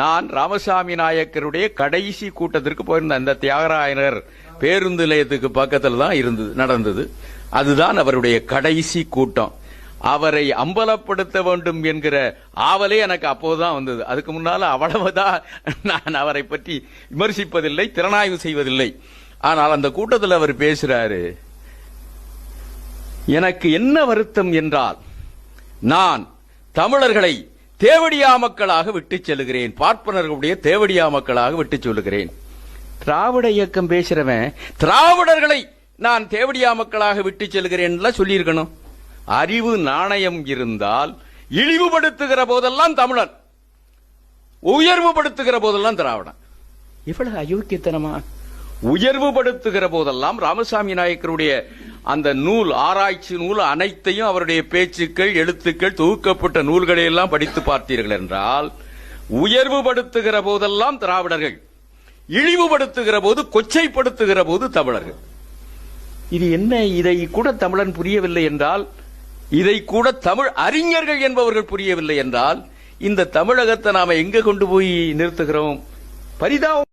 நான் ராமசாமி நாயக்கருடைய கடைசி கூட்டத்திற்கு போயிருந்தேன். அந்த தியாகராயனர் பேருந்து நிலையத்துக்கு பக்கத்தில் தான் இருந்தது நடந்தது. அதுதான் அவருடைய கடைசி கூட்டம். அவரை அம்பலப்படுத்த வேண்டும் என்கிற ஆவலே எனக்கு அப்போதுதான் வந்தது. அதுக்கு முன்னால் அவ்வளவுதான் நான் அவரை பற்றி விமர்சிப்பதில்லை திறனாய்வு செய்வதில்லை. ஆனால் அந்த கூட்டத்தில் அவர் பேசுறாரு எனக்கு என்ன வருத்தம் என்றால் நான் தமிழர்களை தேவடியா மக்களாக விட்டுச் செல்கிறேன் பார்ப்பனர்களுடைய தேவடியா மக்களாக விட்டுச் சொல்லுகிறேன். திராவிட இயக்கம் பேசுறவன் திராவிடர்களை நான் தேவடியா மக்களாக விட்டுச் செல்கிறேன் சொல்லியிருக்கணும். அறிவு நாணயம் இருந்தால் இழிவுபடுத்துகிற போதெல்லாம் தமிழன். உயர்வுபடுத்துகிற போதெல்லாம் திராவிடன். இவ்வளவு அயோக்கியத்தனமா? உயர்வுபடுத்துகிற போதெல்லாம் ராமசாமி நாயக்கருடைய அந்த நூல் ஆராய்ச்சி நூல் அனைத்தையும் அவருடைய பேச்சுக்கள் எழுத்துக்கள் தொகுக்கப்பட்ட நூல்களை எல்லாம் படித்து பார்த்தீர்கள் என்றால் உயர்வுபடுத்துகிற போதெல்லாம் திராவிடர்கள் இழிவுபடுத்துகிற போது கொச்சைப்படுத்துகிற போது தமிழர்கள். இது என்ன? இதை கூட தமிழன் புரியவில்லை என்றால் இதை கூட தமிழ் அறிஞர்கள் என்பவர்கள் புரியவில்லை என்றால் இந்த தமிழகத்தை நாம எங்க கொண்டு போய் நிறுத்துகிறோம்? பரிதாபம்